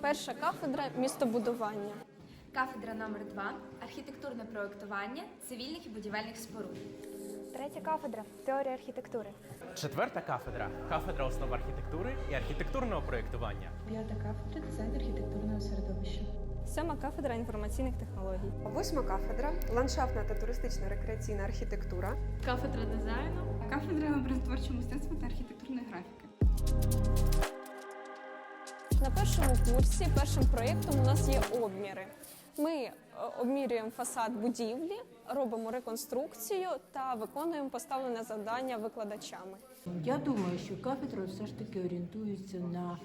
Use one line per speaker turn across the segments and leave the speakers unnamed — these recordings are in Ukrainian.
Перша кафедра містобудування.
Кафедра номер 2 архітектурне проєктування цивільних і будівельних споруд.
Третя кафедра теорія архітектури.
Четверта кафедра кафедра основ архітектури і архітектурного проєктування.
П'ята кафедра дизайн архітектурного середовища.
Сьома кафедра інформаційних технологій.
Восьма кафедра ландшафтна та туристична рекреаційна архітектура.
Кафедра дизайну.
Кафедра образотворчого мистецтва та архітектурної графіки.
На першому курсі першим проєктом у нас є обміри. Ми е, обмірюємо фасад будівлі, робимо реконструкцію та виконуємо поставлене завдання викладачами.
Я думаю, що кафедра все ж таки орієнтується на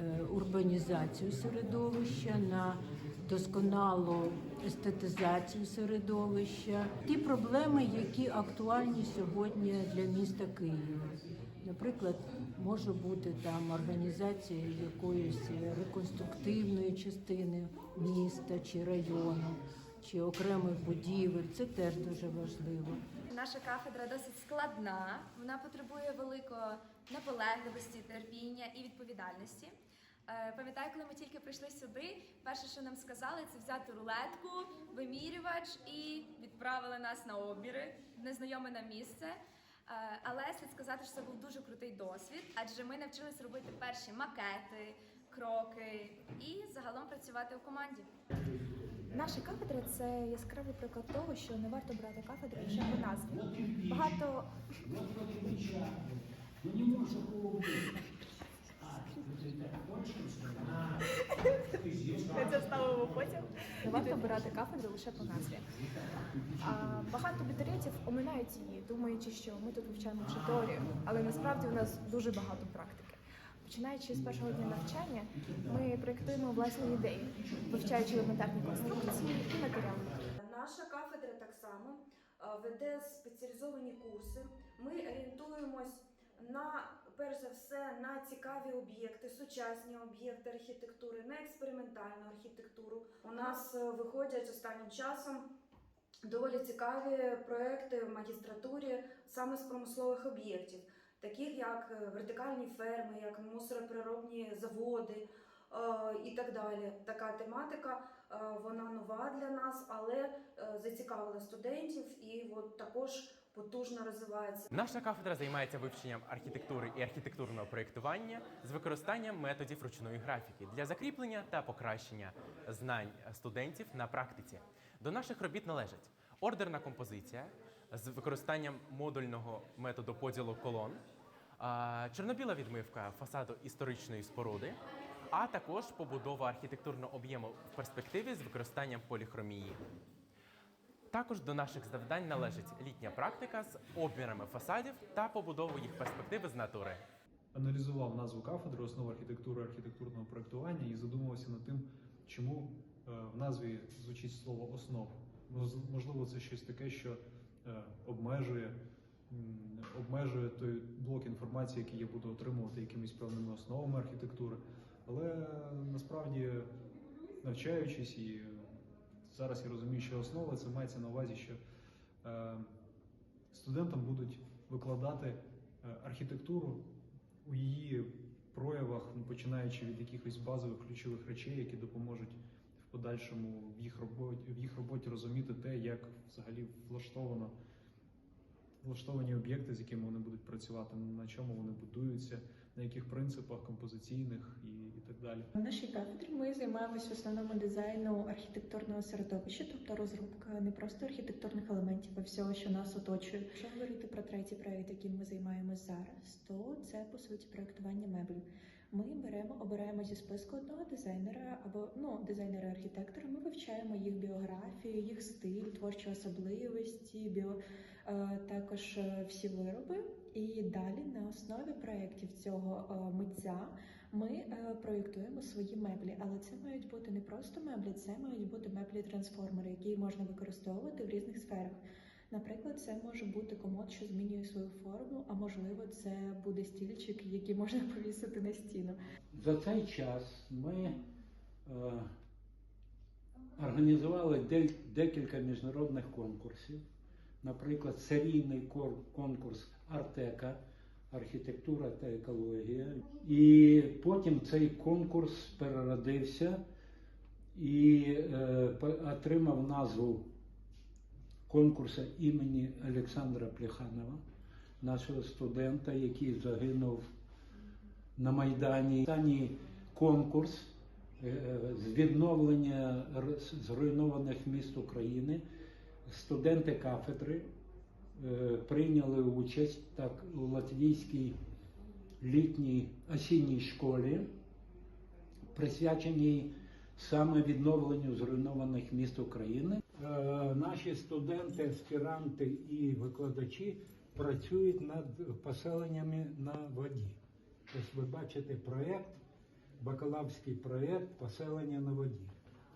е, урбанізацію середовища, на досконалу естетизацію середовища, ті проблеми, які актуальні сьогодні для міста Києва. Наприклад, може бути там організація якоїсь реконструктивної частини міста чи району, чи окремих будівель. Це теж дуже важливо.
Наша кафедра досить складна. Вона потребує великої наполегливості, терпіння і відповідальності. Е, Пам'ятаю, коли ми тільки прийшли сюди, перше, що нам сказали, це взяти рулетку, вимірювач і відправили нас на обіри в незнайоме нам місце. Е, Але слід сказати, що це був дуже крутий досвід, адже ми навчилися робити перші макети, кроки і загалом працювати у команді.
Наша кафедра це яскравий приклад того, що не варто брати кафедру лише по назві. Багато це ставимо потім. Не варто обирати кафедру лише по назві. А, багато абітурієнтів оминають її, думаючи, що ми тут вивчаємо лише теорію, але насправді у нас дуже багато практики. Починаючи з першого дня навчання, ми проєктуємо власні ідеї, вивчаючи елементарні конструкції і матеріали.
Наша кафедра так само е, веде спеціалізовані курси. Ми орієнтуємось на перш за все на цікаві об'єкти, сучасні об'єкти архітектури, на експериментальну архітектуру. У нас е, виходять останнім часом доволі цікаві проекти в магістратурі саме з промислових об'єктів, таких як е, вертикальні ферми, як мусоропереробні заводи. е, І так далі. Така тематика, вона нова для нас, але зацікавила студентів і от також потужно розвивається.
Наша кафедра займається вивченням архітектури і архітектурного проєктування з використанням методів ручної графіки для закріплення та покращення знань студентів на практиці. До наших робіт належать ордерна композиція з використанням модульного методу поділу колон, чорнобіла відмивка фасаду історичної споруди, а також побудова архітектурного об'єму в перспективі з використанням поліхромії. Також до наших завдань належить літня практика з обмірами фасадів та побудовою їх перспективи з натури.
аналізував назву кафедри основи архітектури архітектурного проєктування і задумувався над тим, чому е, в назві звучить слово основа. Можливо, це щось таке, що е, обмежує, обмежує той блок інформації, який я буду отримувати якимись певними основами архітектури. Але е, насправді, навчаючись і зараз я розумію, що основа це мається на увазі, що е, студентам будуть викладати е, архітектуру у її проявах, ну, починаючи від якихось базових ключових речей, які допоможуть в подальшому в їх роботі, в їх роботі розуміти те, як взагалі влаштовано влаштовані об'єкти, з якими вони будуть працювати, на чому вони будуються, на яких принципах композиційних і, і так далі.
В нашій кафедрі ми займаємося в основному дизайну архітектурного середовища, тобто розробка не просто архітектурних елементів, а всього, що нас оточує. Якщо говорити про третій проект, яким ми займаємося зараз, то це по суті проектування меблів. Ми беремо, обираємо зі списку одного дизайнера або ну дизайнера-архітектора. Ми вивчаємо їх біографію, їх стиль, творчі особливості, біо е, також е, всі вироби. І далі на основі проєктів цього е, митця ми е, проєктуємо свої меблі. Але це мають бути не просто меблі, це мають бути меблі-трансформери, які можна використовувати в різних сферах. Наприклад, це може бути комод, що змінює свою форму, а можливо, це буде стільчик, який можна повісити на стіну.
За цей час ми е, організували декілька міжнародних конкурсів. Наприклад, серійний конкурс Артека архітектура та екологія. І потім цей конкурс переродився і е, отримав назву конкурсу імені Олександра Плеханова, нашого студента, який загинув на Майдані. Останній конкурс е, з відновлення зруйнованих міст України. Студенти кафедри е, прийняли участь так у латвійській літній осінній школі, присвяченій саме відновленню зруйнованих міст України. Е, Наші студенти, аспіранти і викладачі працюють над поселеннями на воді. Ось ви бачите проєкт, бакалаврський проєкт поселення на воді.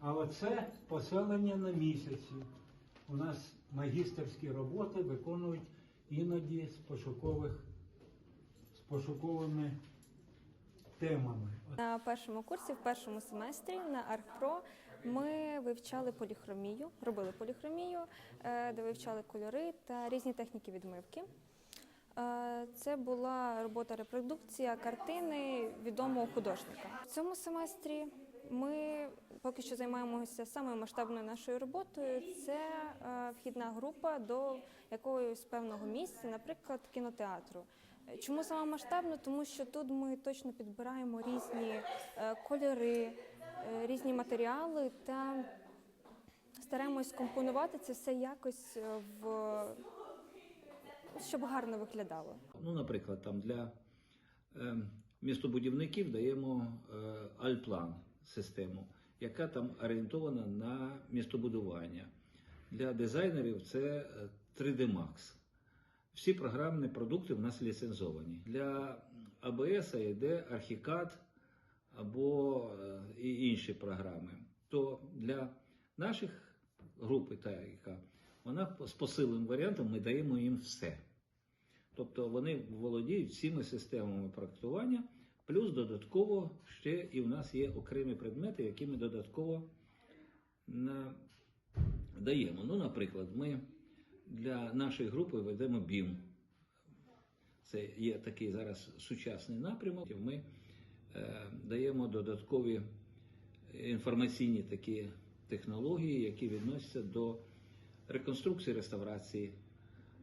А оце поселення на місяці. У нас магістерські роботи виконують іноді з пошукових з пошуковими темами.
На першому курсі, в першому семестрі на АрхПро ми вивчали поліхромію, робили поліхромію, е, де вивчали кольори та різні техніки відмивки. Е, Це була робота репродукція картини відомого художника. В цьому семестрі ми поки що займаємося самою масштабною нашою роботою. Це е, вхідна група до якогось певного місця, наприклад, кінотеатру. Чому саме масштабно? Тому що тут ми точно підбираємо різні е, кольори, е, різні матеріали та стараємось компонувати це все якось е, в щоб гарно виглядало.
Ну, наприклад, там для е, містобудівників даємо Альплан систему, яка там орієнтована на містобудування. Для дизайнерів це е, 3D Max. Всі програмні продукти в нас ліцензовані. Для АБС йде Archicad або е, і інші програми. То для наших групи, та яка вона з посиленим варіантом ми даємо їм все. Тобто вони володіють всіми системами проектування, плюс додатково ще і в нас є окремі предмети, які ми додатково даємо. Ну, наприклад, ми для нашої групи ведемо BIM. Це є такий зараз сучасний напрямок. Ми е, даємо додаткові інформаційні такі технології, які відносяться до реконструкції, реставрації,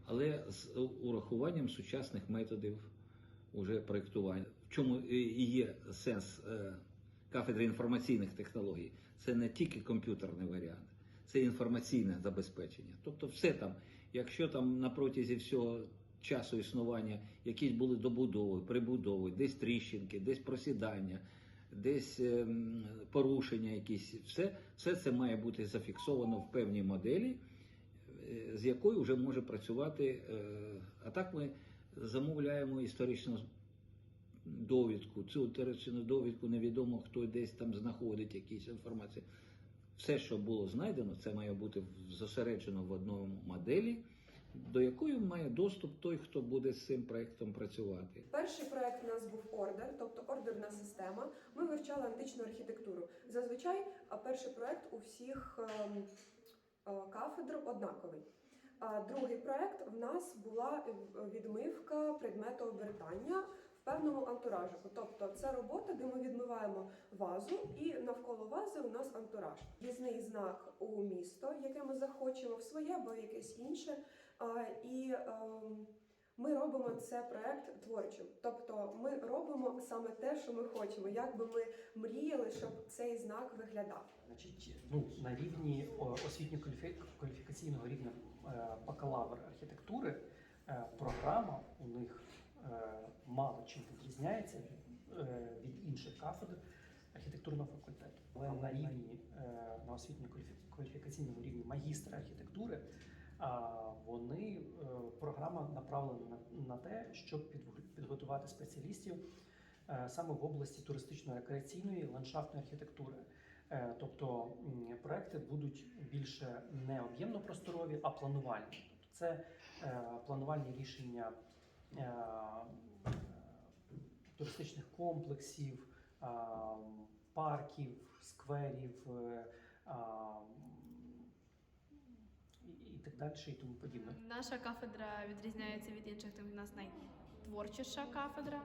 але з урахуванням сучасних методів уже проєктування. В чому і є сенс е, кафедри інформаційних технологій? Це не тільки комп'ютерний варіант, це інформаційне забезпечення. Тобто, все там, якщо там на протязі всього часу існування якісь були добудови, прибудови, десь тріщинки, десь просідання, десь ем, порушення, якісь, все, все це має бути зафіксовано в певній моделі е, з якою вже може працювати. е, А так ми замовляємо історичну довідку. Цю історичну довідку невідомо, хто десь там знаходить якісь інформації. Все, що було знайдено, це має бути зосереджено в одному моделі, до якої має доступ той, хто буде з цим проєктом працювати.
Перший проект у нас був ордер, тобто ордерна система. Ми вивчали античну архітектуру. Зазвичай перший проект у всіх ем, е, кафедр однаковий. А другий проект в нас була е, відмивка предмету обертання певному антуражу. Тобто це робота, де ми відмиваємо вазу, і навколо вази у нас антураж. В'їзний знак у місто, яке ми захочемо в своє або в якесь інше. І ем, ми робимо це проект творчим. Тобто ми робимо саме те, що ми хочемо, як би ми мріяли, щоб цей знак виглядав.
Значить, ну, на рівні освітньо-кваліфікаційного рівня е, бакалавр архітектури е, програма у них мало чим відрізняється е, від інших кафедр архітектурного факультету. Але на рівні е, на освітньо-кваліфікаційному рівні магістра архітектури вони е, програма направлена на, те, щоб підготу- підготувати спеціалістів е, саме в області туристично-рекреаційної ландшафтної архітектури. Е, Тобто проекти будуть більше не об'ємно-просторові, а планувальні. Тобто це е, планувальні рішення е, е, туристичних комплексів, е, парків, скверів е, е, і- так далі, і тому подібне.
Наша кафедра відрізняється від інших, тим в нас най... творчіша кафедра.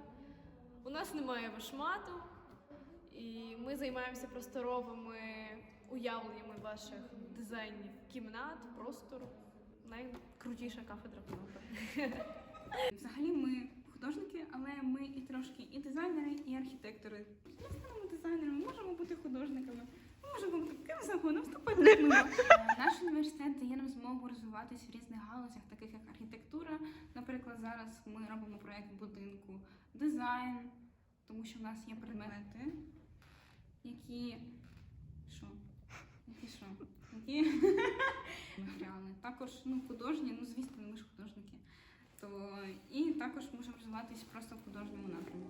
У нас немає вишмату, і ми займаємося просторовими уявленнями ваших дизайнів кімнат, простору. Найкрутіша кафедра Конопа.
Взагалі ми художники, але ми і трошки і дизайнери, і архітектори. Ми станемо дизайнерами, можемо бути художниками. Ми можемо бути ким завгодно, вступати в клуб. Наш університет дає нам змогу розвиватись в різних галузях, таких як архітектура. Наприклад, зараз ми робимо проєкт будинку, дизайн, тому що в нас є предмети, які що? Які що? Які матеріали. Також ну, художні, ну звісно, ми ж художники. То і також можемо розвиватись просто в художньому напрямі.